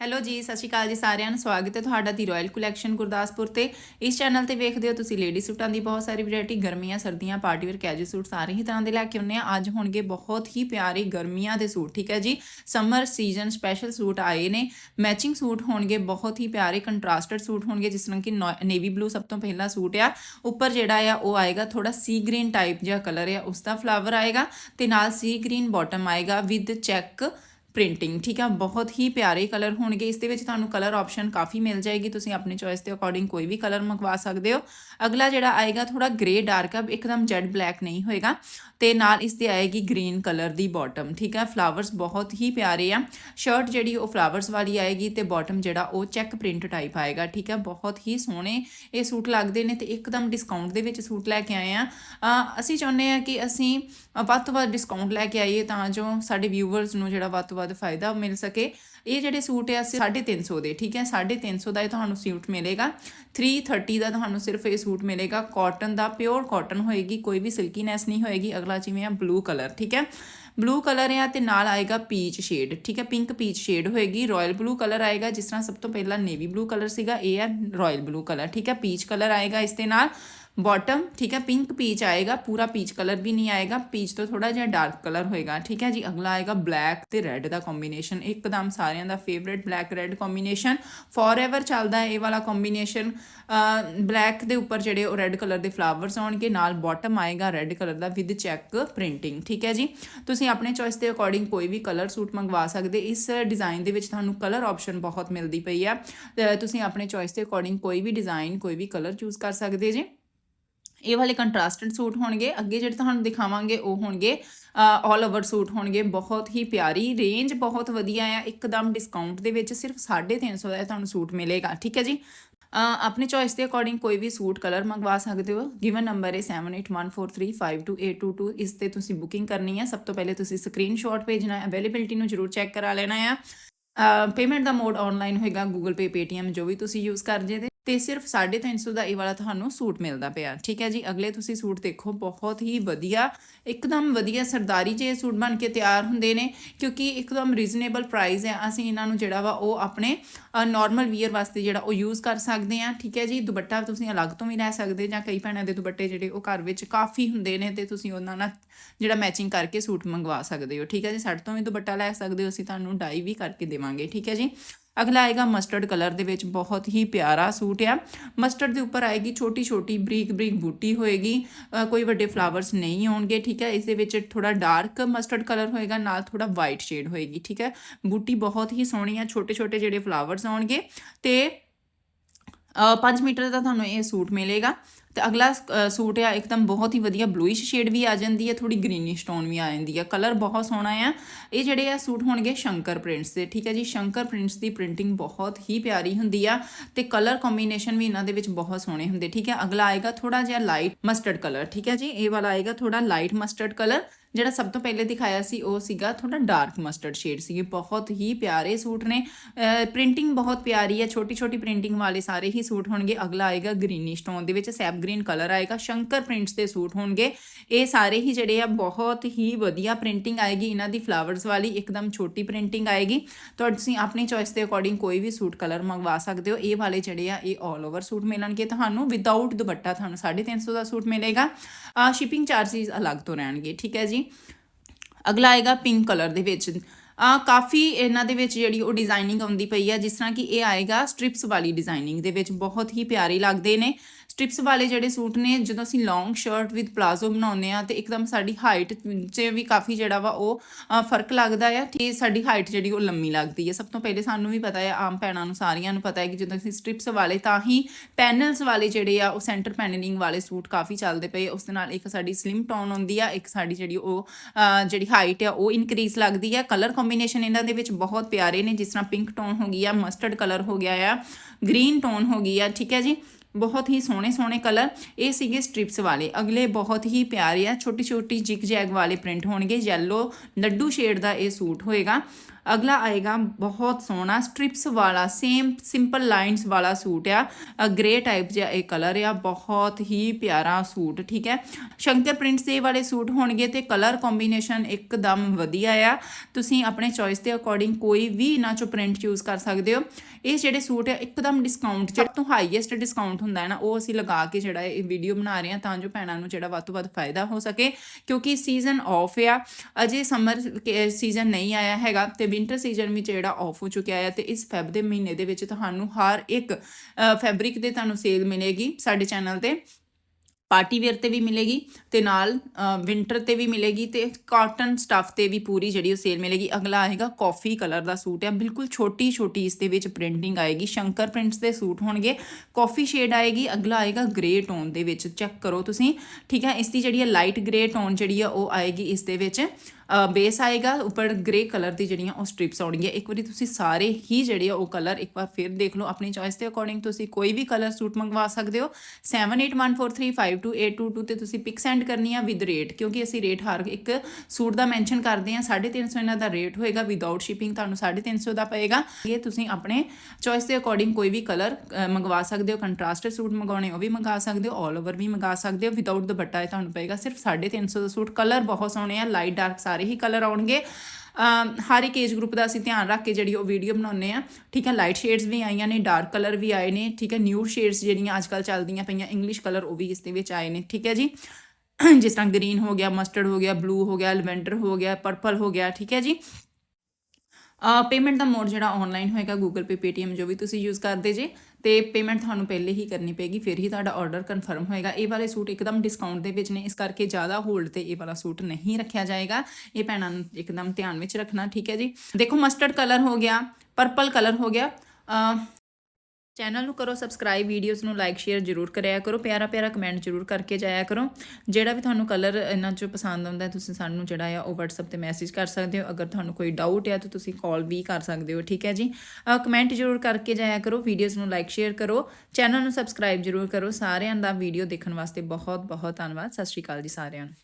Hello ਜੀ, ਸਤਿ ਸ਼੍ਰੀ ਅਕਾਲ ਜੀ ਸਾਰਿਆਂ ਨੂੰ। ਸਵਾਗਤ ਹੈ ਤੁਹਾਡਾ ਦੀ ਰਾਇਲ ਕਲੈਕਸ਼ਨ ਗੁਰਦਾਸਪੁਰ ਤੇ। ਇਸ ਚੈਨਲ ਤੇ ਵੇਖਦੇ ਹੋ ਤੁਸੀਂ ਲੇਡੀ ਸੂਟਾਂ ਦੀ ਬਹੁਤ ਸਾਰੀ ਵੈਰਾਈਟੀ ਗਰਮੀਆਂ, ਸਰਦੀਆਂ ਪਾਰਟੀ ਵੇਅਰ ਕੈਜੂਅਲ ਸੂਟ ਸਾਰੇ ਹੀ ਤਰ੍ਹਾਂ ਦੇ ਲੈ ਕੇ ਆਉਂਦੇ ਆ ਅੱਜ ਹੋਣਗੇ ਬਹੁਤ ਹੀ ਪਿਆਰੇ ਗਰਮੀਆਂ ਦੇ ਸੂਟ, ਠੀਕ ਹੈ ਜੀ? ਸਮਰ ਸੀਜ਼ਨ ਸਪੈਸ਼ਲ ਸੂਟ ਆਏ ਨੇ। ਮੈਚਿੰਗ ਸੂਟ ਹੋਣਗੇ, ਬਹੁਤ ਹੀ ਪਿਆਰੇ ਕੰਟਰਾਸਟਡ ਸੂਟ ਹੋਣਗੇ, ਜਿਸ ਤਰ੍ਹਾਂ ਕਿ ਨੇਵੀ ਬਲੂ ਸਭ ਤੋਂ ਪਹਿਲਾ ਸੂਟ ਆ। ਉੱਪਰ ਜਿਹੜਾ ਆ, ਉਹ ਆਏਗਾ ਥੋੜਾ ਸੀ ਗ੍ਰੀਨ ਟਾਈਪ ਜਿਹਾ ਕਲਰ ਆ ਉਸ ਦਾ ਫਲਾਵਰ ਆਏਗਾ ਤੇ ਨਾਲ ਸੀ ਗ੍ਰੀਨ ਬਾਟਮ ਆਏਗਾ ਵਿਦ ਚੈੱਕ ਪ੍ਰਿੰਟਿੰਗ ਠੀਕ ਆ? ਬਹੁਤ ਹੀ ਪਿਆਰੇ ਕਲਰ ਹੋਣਗੇ। ਇਸ ਦੇ ਵਿੱਚ ਤੁਹਾਨੂੰ ਕਲਰ ਆਪਸ਼ਨ ਕਾਫੀ ਮਿਲ ਜਾਏਗੀ। ਤੁਸੀਂ ਆਪਣੀ ਚੋਇਸ ਦੇ ਅਕੋਰਡਿੰਗ ਕੋਈ ਵੀ ਕਲਰ ਮੰਗਵਾ ਸਕਦੇ ਹੋ। ਅਗਲਾ ਜਿਹੜਾ ਆਏਗਾ ਥੋੜਾ ਗ੍ਰੇ ਡਾਰਕ ਆ, ਇੱਕਦਮ ਜੈਡ ਬਲੈਕ ਨਹੀਂ ਹੋਏਗਾ। ਤੇ ਨਾਲ ਇਸ 'ਤੇ ਆਏਗੀ ਗ੍ਰੀਨ ਕਲਰ ਦੀ ਬਾਟਮ ਠੀਕ ਆ? ਫਲਾਵਰਸ ਬਹੁਤ ਹੀ ਪਿਆਰੇ ਆ। ਸ਼ਰਟ ਜਿਹੜੀ ਉਹ ਫਲਾਵਰਸ ਵਾਲੀ ਆਏਗੀ ਤੇ ਬਾਟਮ ਜਿਹੜਾ ਉਹ ਚੈੱਕ ਪ੍ਰਿੰਟ ਟਾਈਪ ਆਏਗਾ, ਠੀਕ ਆ? ਬਹੁਤ ਹੀ ਸੋਹਣੇ ਇਹ ਸੂਟ ਲੱਗਦੇ ਨੇ ਤੇ ਇੱਕਦਮ ਡਿਸਕਾਊਂਟ ਦੇ ਵਿੱਚ ਸੂਟ ਲੈ ਕੇ ਆਏ ਆ। ਅਸੀਂ ਚਾਹੁੰਦੇ ਆ ਕਿ ਅਸੀਂ ਵੱਧ ਤੋਂ ਵੱਧ ਡਿਸਕਾਊਂਟ ਲੈ ਕੇ ਆਈਏ ਤਾਂ ਜੋ ਸਾਡੇ ਵਿਊਵਰਸ ਨੂੰ ਜਿਹੜਾ ਵੱਧ ਤੋਂ ਵੱਧ ਫਾਇਦਾ ਮਿਲ ਸਕੇ। ਇਹ ਜਿਹੜੇ ਸੂਟ ਆ 350 ਦੇ, ਠੀਕ ਹੈ? 350 ਦਾ ਇਹ ਤੁਹਾਨੂੰ ਸੂਟ ਮਿਲੇਗਾ। 330 ਦਾ ਤੁਹਾਨੂੰ ਸਿਰਫ ਇਹ ਸੂਟ ਮਿਲੇਗਾ। ਕਾਟਨ ਦਾ ਪਿਓਰ ਕਾਟਨ ਹੋਏਗੀ, ਕੋਈ ਵੀ ਸਿਲਕੀਨੈਸ ਨਹੀਂ ਹੋਏਗੀ। ਅਗਲਾ ਜਿਵੇਂ ਆ ਬਲੂ ਕਲਰ ਠੀਕ ਹੈ? ਬਲੂ ਕਲਰ ਆ ਤੇ ਨਾਲ ਆਏਗਾ ਪੀਚ ਸ਼ੇਡ ਠੀਕ ਹੈ? ਪਿੰਕ ਪੀਚ ਸ਼ੇਡ ਹੋਏਗੀ ਰਾਇਲ ਬਲੂ ਕਲਰ ਆਏਗਾ। ਜਿਸ ਤਰ੍ਹਾਂ ਸਭ ਤੋਂ ਪਹਿਲਾਂ ਨੇਵੀ ਬਲੂ ਕਲਰ ਸੀਗਾ, ਇਹ ਹੈ ਰਾਇਲ ਬਲੂ ਕਲਰ ਠੀਕ ਹੈ? ਪੀਚ ਕਲਰ ਆਏਗਾ ਇਸ ਦੇ ਨਾਲ। ਬਾਟਮ ਠੀਕ ਹੈ ਪਿੰਕ ਪੀਚ ਆਏਗਾ ਪੂਰਾ ਪੀਚ ਕਲਰ ਵੀ ਨਹੀਂ ਆਏਗਾ ਪੀਚ ਤੋਂ ਥੋੜਾ ਜਿਹਾ ਡਾਰਕ ਕਲਰ ਹੋਏਗਾ ਠੀਕ ਹੈ ਜੀ ਅਗਲਾ ਆਏਗਾ ਬਲੈਕ ਤੇ ਰੈੱਡ ਦਾ ਕੰਬੀਨੇਸ਼ਨ ਇੱਕਦਮ ਸਾਰਿਆਂ ਦਾ favourite black red combination forever ਚੱਲਦਾ ਹੈ ਇਹ ਵਾਲਾ ਕੰਬੀਨੇਸ਼ਨ ਬਲੈਕ ਦੇ ਉੱਪਰ ਜਿਹੜੇ ਉਹ ਰੈੱਡ ਕਲਰ ਦੇ ਫਲਾਵਰਸ ਆਉਣਗੇ ਨਾਲ ਬਾਟਮ ਆਏਗਾ ਰੈੱਡ ਕਲਰ ਦਾ ਵਿਦ ਚੈੱਕ ਪ੍ਰਿੰਟਿੰਗ ਠੀਕ ਹੈ ਜੀ ਤੁਸੀਂ ਆਪਣੇ ਚੋਇਸ ਦੇ ਅਕੋਰਡਿੰਗ ਕੋਈ ਵੀ ਕਲਰ ਸੂਟ ਮੰਗਵਾ ਸਕਦੇ ਇਸ ਡਿਜ਼ਾਈਨ ਦੇ ਵਿੱਚ ਤੁਹਾਨੂੰ ਕਲਰ ਆਪਸ਼ਨ ਬਹੁਤ ਮਿਲਦੀ ਪਈ ਆ ਤੁਸੀਂ ਆਪਣੇ ਚੋਇਸ ਦੇ ਅਕੋਰਡਿੰਗ ਕੋਈ ਵੀ ਡਿਜ਼ਾਈਨ ਕੋਈ ਵੀ ਕਲਰ ਚੂਜ਼ ਕਰ ਸਕਦੇ ਜੀ ਇਹ ਵਾਲੇ ਕੰਟਰਾਸਟਡ ਸੂਟ ਹੋਣਗੇ ਅੱਗੇ ਜਿਹੜੇ ਤੁਹਾਨੂੰ ਦਿਖਾਵਾਂਗੇ ਉਹ ਹੋਣਗੇ ਆਲ ਓਵਰ ਸੂਟ ਹੋਣਗੇ ਬਹੁਤ ਹੀ ਪਿਆਰੀ ਰੇਂਜ ਬਹੁਤ ਵਧੀਆ ਆ ਇੱਕਦਮ ਡਿਸਕਾਊਂਟ ਦੇ ਵਿੱਚ ਸਿਰਫ 350 ਦਾ ਤੁਹਾਨੂੰ ਸੂਟ ਮਿਲੇਗਾ ਠੀਕ ਹੈ ਜੀ? ਅ, ਆਪਣੀ ਚੋਇਸ ਦੇ ਅਕੋਰਡਿੰਗ ਕੋਈ ਵੀ ਸੂਟ ਕਲਰ ਮੰਗਵਾ ਸਕਦੇ ਹੋ ਗਿਵਨ ਨੰਬਰ ਹੈ 7814352822 ਇਸ ਤੇ ਤੁਸੀਂ ਬੁਕਿੰਗ ਕਰਨੀ ਹੈ ਸਭ ਤੋਂ ਪਹਿਲੇ ਤੁਸੀਂ ਸਕਰੀਨਸ਼ਾਟ ਭੇਜਣਾ ਹੈ ਅਵੇਲੇਬਿਲਟੀ ਨੂੰ ਜਰੂਰ ਚੈੱਕ ਕਰਾ ਲੈਣਾ ਹੈ। ਪੇਮੈਂਟ ਦਾ ਮੋਡ ਆਨਲਾਈਨ ਹੋਏਗਾ ਗੂਗਲ ਪੇ ਪੇਟੀਐਮ ਜੋ ਵੀ ਤੁਸੀਂ ਯੂਜ਼ ਕਰ ਜੇ। ਤੇ ਤੇ ਸਿਰਫ 350 ਦਾ ਇਹ ਵਾਲਾ ਤੁਹਾਨੂੰ ਸੂਟ ਮਿਲਦਾ ਪਿਆ। ਠੀਕ ਹੈ ਜੀ? ਅਗਲੇ ਤੁਸੀਂ ਸੂਟ ਦੇਖੋ, ਬਹੁਤ ਹੀ ਵਧੀਆ, ਇੱਕਦਮ ਵਧੀਆ ਸਰਦਾਰੀ ਜੇ ਸੂਟ ਬਣ ਕੇ ਤਿਆਰ ਹੁੰਦੇ ਨੇ, ਕਿਉਂਕਿ ਇੱਕਦਮ ਰੀਜ਼ਨੇਬਲ ਪ੍ਰਾਈਸ ਹੈ। ਅਸੀਂ ਇਹਨਾਂ ਨੂੰ ਜਿਹੜਾ ਵਾ ਉਹ ਆਪਣੇ ਨਾਰਮਲ ਵੀਅਰ ਵਾਸਤੇ ਜਿਹੜਾ ਉਹ ਯੂਜ਼ ਕਰ ਸਕਦੇ ਆ ਠੀਕ ਹੈ ਜੀ? ਦੁਪੱਟਾ ਤੁਸੀਂ ਅਲੱਗ ਤੋਂ ਵੀ ਲੈ ਸਕਦੇ ਜਾਂ ਕਈ ਭੈਣਾਂ ਦੇ ਦੁਪੱਟੇ ਜਿਹੜੇ ਉਹ ਘਰ ਵਿੱਚ ਕਾਫੀ ਹੁੰਦੇ ਨੇ ਤੇ ਤੁਸੀਂ ਉਹਨਾਂ ਨਾਲ ਜਿਹੜਾ ਮੈਚਿੰਗ ਕਰਕੇ ਸੂਟ ਮੰਗਵਾ ਸਕਦੇ ਹੋ। ਠੀਕ ਹੈ ਜੀ? ਸਾਡੇ ਤੋਂ ਵੀ ਦੁਪੱਟਾ ਲੈ ਸਕਦੇ ਹੋ। ਅਸੀਂ ਤੁਹਾਨੂੰ ਡਾਈ ਵੀ ਕਰਕੇ ਦੇਵਾਂਗੇ। ਠੀਕ ਹੈ ਜੀ? ਅਗਲਾ ਆਏਗਾ ਮਸਟਰਡ ਕਲਰ ਦੇ ਵਿੱਚ ਬਹੁਤ ਹੀ ਪਿਆਰਾ ਸੂਟ ਆ। ਮਸਟਰਡ ਦੇ ਉੱਪਰ ਆਏਗੀ ਛੋਟੀ ਛੋਟੀ ਬਰੀਕ ਬਰੀਕ ਬੂਟੀ ਹੋਏਗੀ। ਕੋਈ ਵੱਡੇ ਫਲਾਵਰਸ ਨਹੀਂ ਆਉਣਗੇ, ਠੀਕ ਹੈ? ਇਸ ਦੇ ਵਿੱਚ ਥੋੜਾ ਡਾਰਕ ਮਸਟਰਡ ਕਲਰ ਹੋਏਗਾ, ਨਾਲ ਥੋੜਾ ਵਾਈਟ ਸ਼ੇਡ ਹੋਏਗੀ, ਠੀਕ ਹੈ? ਬੂਟੀ ਬਹੁਤ ਹੀ ਸੋਹਣੀ ਆ ਛੋਟੇ ਛੋਟੇ ਜਿਹੜੇ ਫਲਾਵਰਸ ਆਉਣਗੇ। ਤੇ 5 ਮੀਟਰ ਦਾ ਤੁਹਾਨੂੰ ਇਹ ਸੂਟ ਮਿਲੇਗਾ। ਤੇ ਅਗਲਾ ਸੂਟ ਆ, ਇੱਕਦਮ ਬਹੁਤ ਹੀ ਵਧੀਆ ਬਲੂਇਸ਼ ਸ਼ੇਡ ਵੀ ਆ ਜਾਂਦੀ ਹੈ ਥੋੜੀ ਗ੍ਰੀਨਿਸ਼ ਟੋਨ ਵੀ ਆ ਜਾਂਦੀ ਹੈ ਕਲਰ ਬਹੁਤ ਸੋਹਣਾ ਆ। ਇਹ ਜਿਹੜੇ ਆ ਸੂਟ ਹੋਣਗੇ ਸ਼ੰਕਰ ਪ੍ਰਿੰਟਸ ਦੇ, ਠੀਕ ਹੈ ਜੀ? ਸ਼ੰਕਰ ਪ੍ਰਿੰਟਸ ਦੀ ਪ੍ਰਿੰਟਿੰਗ ਬਹੁਤ ਹੀ ਪਿਆਰੀ ਹੁੰਦੀ ਆ ਤੇ ਕਲਰ ਕੰਬੀਨੇਸ਼ਨ ਵੀ ਇਹਨਾਂ ਦੇ ਵਿੱਚ ਬਹੁਤ ਸੋਹਣੇ ਹੁੰਦੇ, ਠੀਕ ਹੈ ਅਗਲਾ ਆਏਗਾ ਥੋੜਾ ਜਿਹਾ ਲਾਈਟ ਮਸਟਰਡ ਕਲਰ ਠੀਕ ਹੈ ਜੀ? ਇਹ ਵਾਲਾ ਆਏਗਾ ਥੋੜਾ ਲਾਈਟ ਮਸਟਰਡ ਕਲਰ ਜਿਹੜਾ ਸਭ ਤੋਂ ਪਹਿਲੇ ਦਿਖਾਇਆ ਸੀ ਉਹ ਸੀਗਾ ਥੋੜਾ ਡਾਰਕ ਮਸਟਰਡ ਸ਼ੇਡ ਸੀਗੇ ਬਹੁਤ ਹੀ ਪਿਆਰੇ ਸੂਟ ਨੇ। ਪ੍ਰਿੰਟਿੰਗ ਬਹੁਤ ਪਿਆਰੀ ਹੈ। ਛੋਟੀ ਛੋਟੀ ਪ੍ਰਿੰਟਿੰਗ ਵਾਲੇ ਸਾਰੇ ਹੀ ਸੂਟ ਹੋਣਗੇ। ਅਗਲਾ ਆਏਗਾ ਗ੍ਰੀਨਿਸ਼ ਸਟੋਨ ਦੇ ਵਿੱਚ। ਸੈਪ ਗ੍ਰੀਨ ਕਲਰ ਆਏਗਾ। ਸ਼ੰਕਰ ਪ੍ਰਿੰਟਸ ਦੇ ਸੂਟ ਹੋਣਗੇ। ਇਹ ਸਾਰੇ ਹੀ ਜਿਹੜੇ ਆ ਬਹੁਤ ਹੀ ਵਧੀਆ ਪ੍ਰਿੰਟਿੰਗ ਆਏਗੀ। ਇਹਨਾਂ ਦੀ ਫਲਾਵਰਸ ਵਾਲੀ ਇੱਕਦਮ ਛੋਟੀ ਪ੍ਰਿੰਟਿੰਗ ਆਏਗੀ। ਤਾਂ ਤੁਸੀਂ ਆਪਣੀ ਚੋਇਸ ਦੇ ਅਕੋਰਡਿੰਗ ਕੋਈ ਵੀ ਸੂਟ ਕਲਰ ਮੰਗਵਾ ਸਕਦੇ ਹੋ। ਇਹ ਵਾਲੇ ਜਿਹੜੇ ਆ, ਇਹ 올 ਓਵਰ ਸੂਟ ਮਿਲਣਗੇ ਤੁਹਾਨੂੰ। ਵਿਦਆਊਟ ਦੁਪੱਟਾ ਤੁਹਾਨੂੰ 350 ਦਾ ਸੂਟ ਮਿਲੇਗਾ। ਆ ਸ਼ਿਪਿੰਗ ਚਾਰजेस ਅਲੱਗ ਤੋਂ ਰਹਿਣਗੇ। ਠੀਕ ਹੈ ਜੀ? ਅਗਲਾ ਆਏਗਾ ਪਿੰਕ ਕਲਰ ਦੇ ਵਿੱਚ। ਕਾਫੀ ਇਹਨਾਂ ਦੇ ਵਿੱਚ ਜਿਹੜੀ ਉਹ ਡਿਜ਼ਾਈਨਿੰਗ ਆਉਂਦੀ ਪਈ ਆ, ਜਿਸ ਤਰ੍ਹਾਂ ਕਿ ਇਹ ਆਏਗਾ ਸਟ੍ਰਿਪਸ ਵਾਲੀ ਡਿਜ਼ਾਈਨਿੰਗ ਦੇ ਵਿੱਚ, ਬਹੁਤ ਹੀ ਪਿਆਰੇ ਲੱਗਦੇ ਨੇ। ਸਟ੍ਰਿਪਸ ਵਾਲੇ ਜਿਹੜੇ ਸੂਟ ਨੇ, ਜਦੋਂ ਅਸੀਂ ਲੌਂਗ ਸ਼ਰਟ ਵਿਦ ਪਲਾਜ਼ੋ ਬਣਾਉਂਦੇ ਆ ਤੇ ਇੱਕਦਮ ਸਾਡੀ ਹਾਈਟ 'ਚ ਵੀ ਕਾਫੀ ਜਿਹੜਾ ਵਾ ਉਹ ਫ਼ਰਕ ਲੱਗਦਾ ਆ ਤੇ ਸਾਡੀ ਹਾਈਟ ਜਿਹੜੀ ਉਹ ਲੰਮੀ ਲੱਗਦੀ ਹੈ ਸਭ ਤੋਂ ਪਹਿਲੇ ਸਾਨੂੰ ਵੀ ਪਤਾ ਹੈ ਆਮ ਭੈਣਾਂ ਨੂੰ ਸਾਰੀਆਂ ਨੂੰ ਪਤਾ ਹੈ ਕਿ ਜਦੋਂ ਅਸੀਂ ਸਟ੍ਰਿਪਸ ਵਾਲੇ, ਤਾਂ ਹੀ ਪੈਨਲਸ ਵਾਲੇ ਜਿਹੜੇ ਆ, ਉਹ ਸੈਂਟਰ ਪੈਨਲਿੰਗ ਵਾਲੇ ਸੂਟ ਕਾਫੀ ਚੱਲਦੇ ਪਏ ਉਸ ਦੇ ਨਾਲ ਇੱਕ ਸਾਡੀ ਸਲਿਮ ਟੋਨ ਆਉਂਦੀ ਆ, ਇੱਕ ਸਾਡੀ ਜਿਹੜੀ ਉਹ ਜਿਹੜੀ ਹਾਈਟ ਆ, ਉਹ ਇਨਕਰੀਜ਼ ਲੱਗਦੀ ਆ। ਕਲਰ ਕੰਬੀਨੇਸ਼ਨ ਇਹਨਾਂ ਦੇ ਵਿੱਚ ਬਹੁਤ ਪਿਆਰੇ ਨੇ, ਜਿਸ ਤਰ੍ਹਾਂ ਪਿੰਕ ਟੋਨ ਹੋ ਗਈ ਆ ਮਸਟਰਡ ਕਲਰ ਹੋ ਗਿਆ ਆ ਗ੍ਰੀਨ ਟੋਨ ਹੋ ਗਈ ਆ, ਠੀਕ ਹੈ ਜੀ? ਬਹੁਤ ਹੀ ਸੋਹਣੇ ਸੋਹਣੇ ਕਲਰ ਇਹ ਸੀਗੇ ਸਟ੍ਰਿਪਸ ਵਾਲੇ। ਅਗਲੇ ਬਹੁਤ ਹੀ ਪਿਆਰੇ ਆ ਛੋਟੀ ਛੋਟੀ ਜਿਗ ਜੈਗ ਵਾਲੇ ਪ੍ਰਿੰਟ ਹੋਣਗੇ। Yellow, ਲੱਡੂ ਸ਼ੇਡ ਦਾ ਇਹ ਸੂਟ ਹੋਏਗਾ। ਅਗਲਾ ਆਏਗਾ ਬਹੁਤ ਸੋਹਣਾ ਸਟ੍ਰਿਪਸ ਵਾਲਾ ਸੇਮ ਸਿੰਪਲ ਲਾਈਨਸ ਵਾਲਾ ਸੂਟ ਆ। ਗ੍ਰੇ ਟਾਈਪ ਜਿਹਾ ਇਹ ਕਲਰ ਆ, ਬਹੁਤ ਹੀ ਪਿਆਰਾ ਸੂਟ, ਠੀਕ ਹੈ। ਸ਼ੰਕਰ ਪ੍ਰਿੰਟਸ ਦੇ ਵਾਲੇ ਸੂਟ ਹੋਣਗੇ ਤੇ ਕਲਰ ਕੰਬੀਨੇਸ਼ਨ ਇੱਕਦਮ ਵਧੀਆ ਆ। ਤੁਸੀਂ ਆਪਣੇ ਚੋਇਸ ਦੇ ਅਕੋਰਡਿੰਗ ਕੋਈ ਵੀ ਇਹਨਾਂ ਚੋਂ ਪ੍ਰਿੰਟ ਚੂਜ਼ ਕਰ ਸਕਦੇ ਹੋ। ਇਹ ਜਿਹੜੇ ਸੂਟ ਆ, ਇੱਕਦਮ ਡਿਸਕਾਊਂਟ ਜਿਹੜਾ ਤੋਂ ਹਾਈਐਸਟ ਡਿਸਕਾਊਂਟ ਹੁੰਦਾ ਹੈ ਨਾ, ਉਹ ਅਸੀਂ ਲਗਾ ਕੇ ਜਿਹੜਾ ਇਹ ਵੀਡੀਓ ਬਣਾ ਰਹੇ ਹਾਂ ਤਾਂ ਜੋ ਭੈਣਾਂ ਨੂੰ ਜਿਹੜਾ ਵੱਧ ਤੋਂ ਵੱਧ ਫਾਇਦਾ ਹੋ ਸਕੇ। ਕਿਉਂਕਿ ਸੀਜ਼ਨ ਆਫ ਆ, ਅਜੇ ਸਮਰ ਸੀਜ਼ਨ ਨਹੀਂ ਆਇਆ ਹੈਗਾ ਤੇ ਵਿੰਟਰ ਸੀਜ਼ਨ ਵਿੱਚ ਜਿਹੜਾ ਆਫ ਹੋ ਚੁੱਕਿਆ ਹੈ ਤੇ ਇਸ ਫੈਬ ਦੇ ਮਹੀਨੇ ਦੇ ਵਿੱਚ ਤੁਹਾਨੂੰ ਹਰ ਇੱਕ ਫੈਬਰਿਕ ਦੇ ਤੁਹਾਨੂੰ ਸੇਲ ਮਿਲੇਗੀ ਸਾਡੇ ਚੈਨਲ ਤੇ। ਪਾਰਟੀ ਵੇਅਰ ਤੇ ਵੀ ਮਿਲੇਗੀ ਤੇ ਨਾਲ ਵਿੰਟਰ ਤੇ ਵੀ ਮਿਲੇਗੀ ਤੇ ਕਾਟਨ ਸਟਫ ਤੇ ਵੀ ਪੂਰੀ ਜਿਹੜੀ ਉਹ ਸੇਲ ਮਿਲੇਗੀ। ਅਗਲਾ ਆਏਗਾ ਕਾਫੀ ਕਲਰ ਦਾ ਸੂਟ ਹੈ ਬਿਲਕੁਲ ਛੋਟੀ ਛੋਟੀ ਇਸ ਦੇ ਵਿੱਚ ਪ੍ਰਿੰਟਿੰਗ ਆਏਗੀ। ਸ਼ੰਕਰ ਪ੍ਰਿੰਟਸ ਦੇ ਸੂਟ ਹੋਣਗੇ। ਕਾਫੀ ਸ਼ੇਡ ਆਏਗੀ। ਅਗਲਾ ਆਏਗਾ ਗ੍ਰੇ ਟੋਨ ਦੇ ਵਿੱਚ। ਚੈੱਕ ਕਰੋ ਤੁਸੀਂ। ਠੀਕ ਹੈ? ਇਸ ਦੀ ਜਿਹੜੀ ਹੈ ਲਾਈਟ ਗ੍ਰੇ ਟੋਨ ਜਿਹੜੀ ਆ ਉਹ ਆਏਗੀ ਇਸ ਦੇ ਵਿੱਚ। ਬੇਸ ਆਏਗਾ, ਉੱਪਰ ਗ੍ਰੇ ਕਲਰ ਦੀ ਜਿਹੜੀਆਂ ਉਹ ਸਟ੍ਰਿਪਸ ਆਉਣਗੀਆਂ। ਇੱਕ ਵਾਰੀ ਤੁਸੀਂ ਸਾਰੇ ਹੀ ਜਿਹੜੇ ਆ, ਉਹ ਕਲਰ ਇੱਕ ਵਾਰ ਫਿਰ ਦੇਖ ਲਓ ਆਪਣੀ ਚੋਇਸ ਦੇ ਅਕੋਰਡਿੰਗ ਤੁਸੀਂ ਕੋਈ ਵੀ ਕਲਰ ਸੂਟ ਮੰਗਵਾ ਸਕਦੇ ਹੋ। 7814352822 ਤੇ ਤੁਸੀਂ ਪਿਕ ਸੈਂਡ ਕਰਨੀ ਆ ਵਿਦ ਰੇਟ ਕਿਉਂਕਿ ਅਸੀਂ ਰੇਟ ਹਰ ਇੱਕ ਸੂਟ ਦਾ ਮੈਂਸ਼ਨ ਕਰਦੇ ਆ। 350 ਇਹਨਾਂ ਦਾ ਰੇਟ ਹੋਏਗਾ ਵਿਦਆਊਟ ਸ਼ਿਪਿੰਗ ਤੁਹਾਨੂੰ 350 ਦਾ ਪਏਗਾ। ਇਹ ਤੁਸੀਂ ਆਪਣੇ ਚੋਇਸ ਦੇ ਅਕੋਰਡਿੰਗ ਕੋਈ ਵੀ ਕਲਰ ਮੰਗਵਾ ਸਕਦੇ ਹੋ। ਕੰਟਰਾਸਟਡ ਸੂਟ ਮੰਗਾਉਣੇ ਉਹ ਵੀ ਮੰਗਾ ਸਕਦੇ ਹੋ। ਆਲ ਓਵਰ ਵੀ ਮੰਗਾ ਸਕਦੇ ਹੋ। ਵਿਦਆਊਟ ਦੁਪੱਟਾ ਇਹ ਤੁਹਾਨੂੰ ਪਏਗਾ। ਸਿਰਫ 350 ਦਾ ਸੂਟ ਕਲਰ ਬਹੁਤ ਸੋਹਣੇ ਆ ਲਾਈਟ ਡਾਰਕ ਸਾਰੇ ਹੀ ਕਲਰ ਆਉਣਗੇ। ਹਰ ਇੱਕ ਏਜ ਗਰੁੱਪ ਦਾ ਅਸੀਂ ਧਿਆਨ ਰੱਖ ਕੇ ਜਿਹੜੀ ਉਹ ਵੀਡੀਓ ਬਣਾਉਂਦੇ ਆ ਠੀਕ ਹੈ ਲਾਈਟ ਸ਼ੇਡਸ ਵੀ ਆਈਆਂ ਨੇ ਡਾਰਕ ਕਲਰ ਵੀ ਆਏ ਨੇ। ਠੀਕ ਹੈ ਨਿਊਡ ਸ਼ੇਡਸ ਜਿਹੜੀਆਂ ਅੱਜਕੱਲ ਚੱਲਦੀਆਂ ਪਈਆਂ ਇੰਗਲਿਸ਼ ਕਲਰ ਉਹ ਵੀ ਇਸ ਦੇ ਵਿੱਚ ਆਏ ਨੇ। ਠੀਕ ਹੈ ਜੀ। ਜਿਸ ਤਰ੍ਹਾਂ ਗ੍ਰੀਨ ਹੋ ਗਿਆ ਮਸਟਰਡ ਹੋ ਗਿਆ ਬਲੂ ਹੋ ਗਿਆ ਲਵੈਂਡਰ ਹੋ ਗਿਆ ਪਰਪਲ ਹੋ ਗਿਆ। ਠੀਕ ਹੈ ਜੀ। ਪੇਮੈਂਟ ਦਾ ਮੋਡ ਜਿਹੜਾ ਆਨਲਾਈਨ ਹੋਏਗਾ, Google Pay, Paytm ਜੋ ਵੀ ਤੁਸੀਂ ਯੂਜ਼ ਕਰਦੇ ਜੇ, ਤੇ ਪੇਮੈਂਟ ਤੁਹਾਨੂੰ ਪਹਿਲੇ ਹੀ ਕਰਨੀ ਪੈਗੀ ਫਿਰ ਹੀ ਤੁਹਾਡਾ ਆਰਡਰ ਕਨਫਰਮ ਹੋਏਗਾ। ਇਹ ਵਾਲੇ ਸੂਟ ਇੱਕਦਮ ਡਿਸਕਾਊਂਟ ਦੇ ਵਿੱਚ ਨੇ, ਇਸ ਕਰਕੇ ਜ਼ਿਆਦਾ ਹੋਲਡ ਤੇ ਇਹ ਵਾਲਾ ਸੂਟ ਨਹੀਂ ਰੱਖਿਆ ਜਾਏਗਾ। ਇਹ ਭੈਣਾਂ ਨੂੰ ਇੱਕਦਮ ਧਿਆਨ ਵਿੱਚ ਰੱਖਣਾ, ਠੀਕ ਹੈ ਜੀ? ਦੇਖੋ ਮਸਟਰਡ ਕਲਰ ਹੋ ਗਿਆ ਪਰਪਲ ਕਲਰ ਹੋ ਗਿਆ ਚੈਨਲ ਨੂੰ ਕਰੋ ਸਬਸਕ੍ਰਾਈਬ ਵੀਡੀਓਜ਼ ਨੂੰ ਲਾਈਕ ਸ਼ੇਅਰ ਜ਼ਰੂਰ ਕਰਿਆ ਕਰੋ। ਪਿਆਰਾ ਪਿਆਰਾ ਕਮੈਂਟ ਜ਼ਰੂਰ ਕਰਕੇ ਜਾਇਆ ਕਰੋ। ਜਿਹੜਾ ਵੀ ਤੁਹਾਨੂੰ ਕਲਰ ਇਹਨਾਂ ਚੋਂ ਪਸੰਦ ਆਉਂਦਾ ਹੈ, ਤੁਸੀਂ ਸਾਨੂੰ ਜਿਹੜਾ ਆ ਉਹ WhatsApp ਤੇ ਮੈਸੇਜ ਕਰ ਸਕਦੇ ਹੋ। ਅਗਰ ਤੁਹਾਨੂੰ ਕੋਈ ਡਾਊਟ ਹੈ ਤਾਂ ਤੁਸੀਂ ਕਾਲ ਵੀ ਕਰ ਸਕਦੇ ਹੋ ਠੀਕ ਹੈ ਜੀ? ਕਮੈਂਟ ਜ਼ਰੂਰ ਕਰਕੇ ਜਾਇਆ ਕਰੋ ਵੀਡੀਓਜ਼ ਨੂੰ ਲਾਈਕ ਸ਼ੇਅਰ ਕਰੋ। ਚੈਨਲ ਨੂੰ ਸਬਸਕ੍ਰਾਈਬ ਜ਼ਰੂਰ ਕਰੋ। ਸਾਰਿਆਂ ਦਾ ਵੀਡੀਓ ਦੇਖਣ ਵਾਸਤੇ ਬਹੁਤ ਬਹੁਤ ਧੰਨਵਾਦ। ਸਤਿ ਸ਼੍ਰੀ ਅਕਾਲ ਜੀ ਸਾਰਿਆਂ ਨੂੰ।